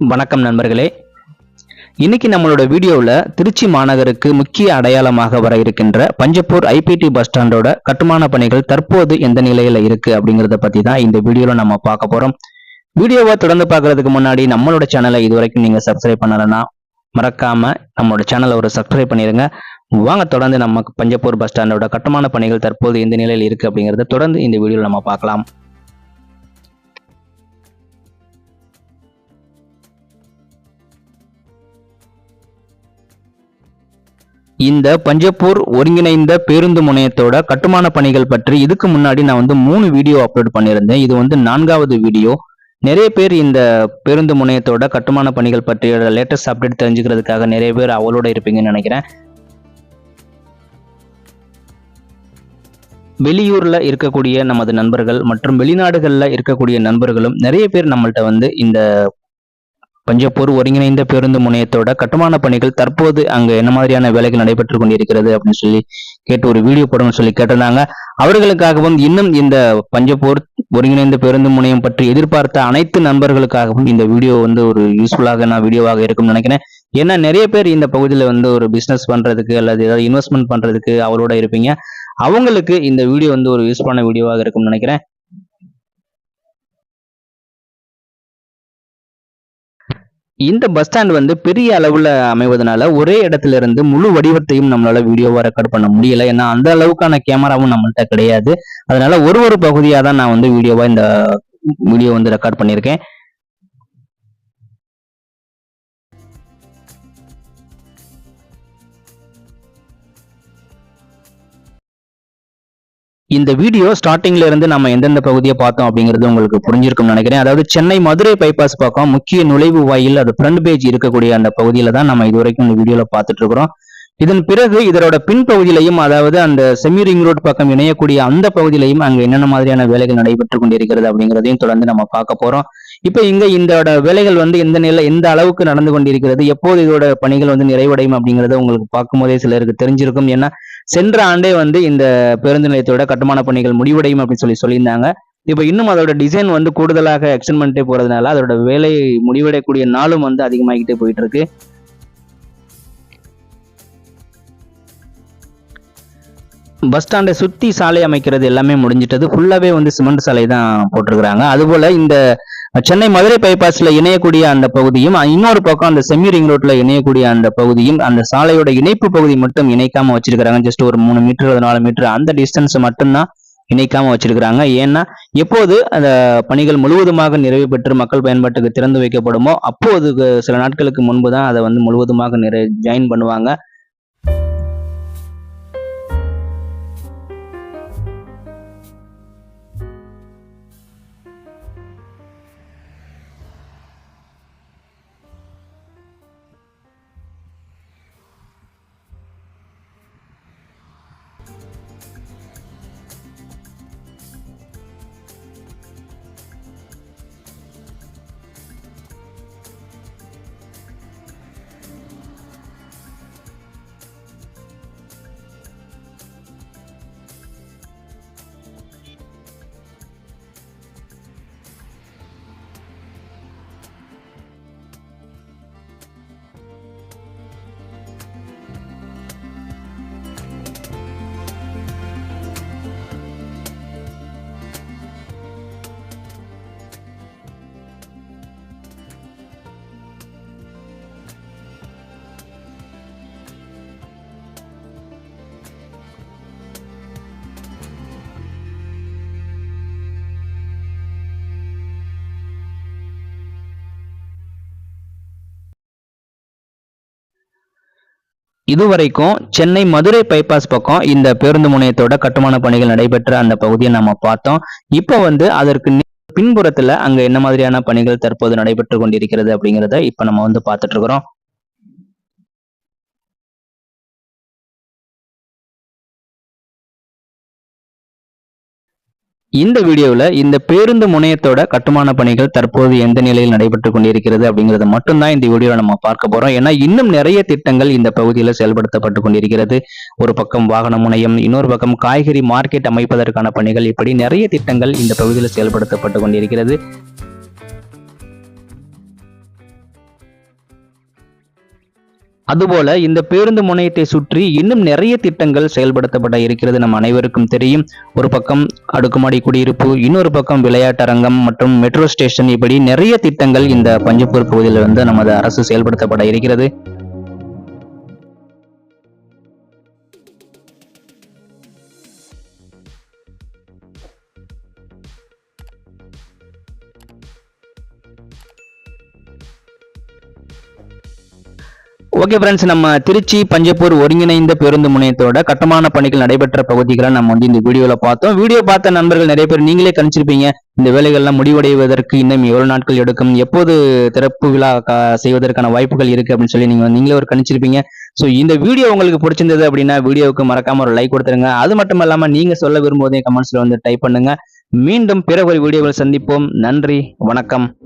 வணக்கம் நண்பர்களே. இன்னைக்கு நம்மளோட வீடியோவில் திருச்சி மாநகருக்கு முக்கிய அடையாளமாக வர இருக்கின்ற பஞ்சப்பூர் ஐபிடி பஸ் ஸ்டாண்டோட கட்டுமான பணிகள் தற்போது எந்த நிலையில இருக்கு அப்படிங்கிறத பத்தி தான் இந்த வீடியோவில் நம்ம பார்க்க போறோம். வீடியோவை தொடர்ந்து பார்க்கறதுக்கு முன்னாடி நம்மளோட சேனலை இது வரைக்கும் நீங்க சப்ஸ்கிரைப் பண்ணலைன்னா மறக்காம நம்மளோட சேனலை ஒரு சப்ஸ்கிரைப் பண்ணிருங்க. வாங்க தொடர்ந்து நம்ம பஞ்சப்பூர் பஸ் ஸ்டாண்டோட கட்டுமான பணிகள் தற்போது எந்த நிலையில் இருக்கு அப்படிங்கறத தொடர்ந்து இந்த வீடியோவில் நம்ம பார்க்கலாம். இந்த பஞ்சப்பூர் ஒருங்கிணைந்த பேருந்து முனையத்தோட கட்டுமான பணிகள் பற்றி இதுக்கு முன்னாடி நான் வந்து மூணு வீடியோ அப்லோட் பண்ணியிருந்தேன். இது வந்து நான்காவது வீடியோ நிறைய பேர் இந்த பேருந்து முனையத்தோட கட்டுமான பணிகள் பற்றிய லேட்டஸ்ட் அப்டேட் தெரிஞ்சுக்கிறதுக்காக நிறைய பேர் அவளோட இருப்பீங்கன்னு நினைக்கிறேன். வெளியூர்ல இருக்கக்கூடிய நமது நண்பர்கள் மற்றும் வெளிநாடுகளில் இருக்கக்கூடிய நண்பர்களும் நிறைய பேர் நம்மள்ட்ட வந்து இந்த பஞ்சப்பூர் ஒருங்கிணைந்த பேருந்து முனையத்தோட கட்டுமான பணிகள் தற்போது அங்க என்ன மாதிரியான வேலைகள் நடைபெற்று கொண்டிருக்கிறது அப்படின்னு சொல்லி கேட்டு ஒரு வீடியோ போடணும்னு சொல்லி கேட்டிருந்தாங்க. அவர்களுக்காகவும் இன்னும் இந்த பஞ்சப்பூர் ஒருங்கிணைந்த பேருந்து முனையம் பற்றி எதிர்பார்த்த அனைத்து நண்பர்களுக்காகவும் இந்த வீடியோ வந்து ஒரு யூஸ்ஃபுல்லாக நான் வீடியோவாக இருக்கும்னு நினைக்கிறேன். ஏன்னா நிறைய பேர் இந்த பகுதியில் வந்து ஒரு பிஸ்னஸ் பண்றதுக்கு அல்லது ஏதாவது இன்வெஸ்ட்மெண்ட் பண்றதுக்கு அவரோட இருப்பீங்க. அவங்களுக்கு இந்த வீடியோ வந்து ஒரு யூஸ்ஃபுல்லான வீடியோவாக இருக்கும்னு நினைக்கிறேன். இந்த பஸ் ஸ்டாண்ட் வந்து பெரிய அளவுல அமைவதனால ஒரே இடத்துல இருந்து முழு வடிவத்தையும் நம்மளால வீடியோவா ரெக்கார்ட் பண்ண முடியல. ஏன்னா அந்த அளவுக்கான கேமராவும் நம்மள்ட்ட கிடையாது. அதனால ஒரு ஒரு பகுதியாக தான் நான் வந்து வீடியோவா இந்த வீடியோ வந்து ரெக்கார்ட் பண்ணியிருக்கேன். இந்த வீடியோ ஸ்டார்டிங்ல இருந்து நம்ம எந்தெந்த பகுதியை பார்த்தோம் அப்படிங்கிறது உங்களுக்கு புரிஞ்சிருக்கும்னு நினைக்கிறேன். அதாவது சென்னை மதுரை பைபாஸ் பக்கம் முக்கிய நுழைவு வாயில் அது ஃப்ரண்ட் பேஜ் இருக்கக்கூடிய அந்த பகுதியில தான் நம்ம இது வரைக்கும் இந்த வீடியோல பார்த்துட்டு இருக்கிறோம். இதன் பிறகு இதனோட பின்பகுதியிலையும் அதாவது அந்த செமி ரிங் ரோட் பக்கம் இணையக்கூடிய அந்த பகுதியிலையும் அங்க என்னென்ன மாதிரியான வேலைகள் நடைபெற்று கொண்டிருக்கிறது அப்படிங்கிறதையும் தொடர்ந்து நம்ம பார்க்க போறோம். இப்போ இங்க இதோட வேலைகள் வந்து எந்த நிலை எந்த அளவுக்கு நடந்து கொண்டிருக்கிறது எப்போது இதோட பணிகள் வந்து நிறைவடையும் அப்படிங்கறத உங்களுக்கு பார்க்கும்போதே சிலருக்கு தெரிஞ்சிருக்கும். ஏன்னா சென்ற ஆண்டே வந்து இந்த பேருந்து நிலையத்தோட கட்டுமான பணிகள் முடிவடையும் அப்படின்னு சொல்லி சொல்லியிருந்தாங்க. இப்போ இன்னும் அதோட டிசைன் வந்து கூடுதலாக எக்ஸ்டென்ட் பண்ணிட்டே போறதுனால அதோட வேலை முடிவடையக்கூடிய நாளும் வந்து அதிகமாகிட்டே போயிட்டு இருக்கு பஸ் ஸ்டாண்டை சுத்தி சாலை அமைக்கிறது எல்லாமே முடிஞ்சிட்டது. ஃபுல்லாவே வந்து சிமெண்ட் சாலை தான் போட்டிருக்கிறாங்க. அதுபோல இந்த சென்னை மதுரை பைபாஸ்ல இணையக்கூடிய அந்த பகுதியும் இன்னொரு பக்கம் அந்த செமி ரிங் ரோட்ல இணையக்கூடிய அந்த பகுதியும் அந்த சாலையோட இணைப்பு பகுதி மட்டும் இணைக்காம வச்சிருக்கிறாங்க. ஜஸ்ட் ஒரு மூணு மீட்டர் நாலு மீட்டர் அந்த டிஸ்டன்ஸ் மட்டும்தான் இணைக்காம வச்சிருக்கிறாங்க. ஏன்னா எப்போது அந்த பணிகள் முழுவதுமாக நிறைவு பெற்று மக்கள் பயன்பாட்டுக்கு திறந்து வைக்கப்படுமோ அப்போது சில நாட்களுக்கு முன்பு தான் அதை வந்து முழுவதுமாக நிறை ஜாயின் பண்ணுவாங்க. இதுவரைக்கும் சென்னை மதுரை பைபாஸ் பக்கம் இந்த பேருந்து முனையத்தோட கட்டுமான பணிகள் நடைபெற்ற அந்த பகுதியை நம்ம பார்த்தோம். இப்போ வந்து அதற்கு பின்புறத்துல அங்க என்ன மாதிரியான பணிகள் தற்போது நடைபெற்று கொண்டிருக்கிறது அப்படிங்கிறத இப்ப நம்ம வந்து பார்த்துட்டு இருக்கிறோம். இந்த வீடியோவில் இந்த பேருந்து முனையத்தோட கட்டுமான பணிகள் தற்போது எந்த நிலையில் நடைபெற்று கொண்டிருக்கிறது அப்படிங்கிறது மட்டும்தான் இந்த வீடியோவில் நம்ம பார்க்க போகிறோம் ஏன்னா இன்னும் நிறைய திட்டங்கள் இந்த பகுதியில் செயல்படுத்தப்பட்டு கொண்டிருக்கிறது. ஒரு பக்கம் வாகன முனையம் இன்னொரு பக்கம் காய்கறி மார்க்கெட் அமைப்பதற்கான பணிகள் இப்படி நிறைய திட்டங்கள் இந்த பகுதியில் செயல்படுத்தப்பட்டு கொண்டிருக்கிறது. அதுபோல இந்த பேருந்து முனையத்தை சுற்றி இன்னும் நிறைய திட்டங்கள் செயல்படுத்தப்பட இருக்கிறது நம் அனைவருக்கும் தெரியும். ஒரு பக்கம் அடுக்குமாடி குடியிருப்பு இன்னொரு பக்கம் விளையாட்டரங்கம் மற்றும் மெட்ரோ ஸ்டேஷன் இப்படி நிறைய திட்டங்கள் இந்த பஞ்சப்பூர் பகுதியில் வந்து நமது அரசு செயல்படுத்தப்பட இருக்கிறது. ஓகே ஃப்ரெண்ட்ஸ் நம்ம திருச்சி பஞ்சப்பூர் ஒருங்கிணைந்த பேருந்து முனையத்தோட கட்டுமான பணிகள் நடைபெற்ற பகுதிகளை நம்ம வந்து இந்த வீடியோல பார்த்தோம். வீடியோ பார்த்த நண்பர்கள் நிறைய பேர் நீங்களே கணிச்சிருப்பீங்க இந்த வேலைகள்லாம் முடிவடைவதற்கு இன்னும் எவ்வளவு நாட்கள் எடுக்கும் எப்போது திறப்பு விழா கா- செய்வதற்கான வாய்ப்புகள் இருக்கு அப்படின்னு சொல்லி நீங்க நீங்களே ஒரு கணிச்சிருப்பீங்க. ஸோ இந்த வீடியோ உங்களுக்கு பிடிச்சிருந்தது அப்படின்னா வீடியோவுக்கு மறக்காம ஒரு லைக் கொடுத்துருங்க. அது மட்டும் இல்லாம நீங்க சொல்ல விரும்புவதையும் கமெண்ட்ஸ்ல வந்து டைப் பண்ணுங்க. மீண்டும் பிற ஒரு வீடியோவில் சந்திப்போம். நன்றி வணக்கம்.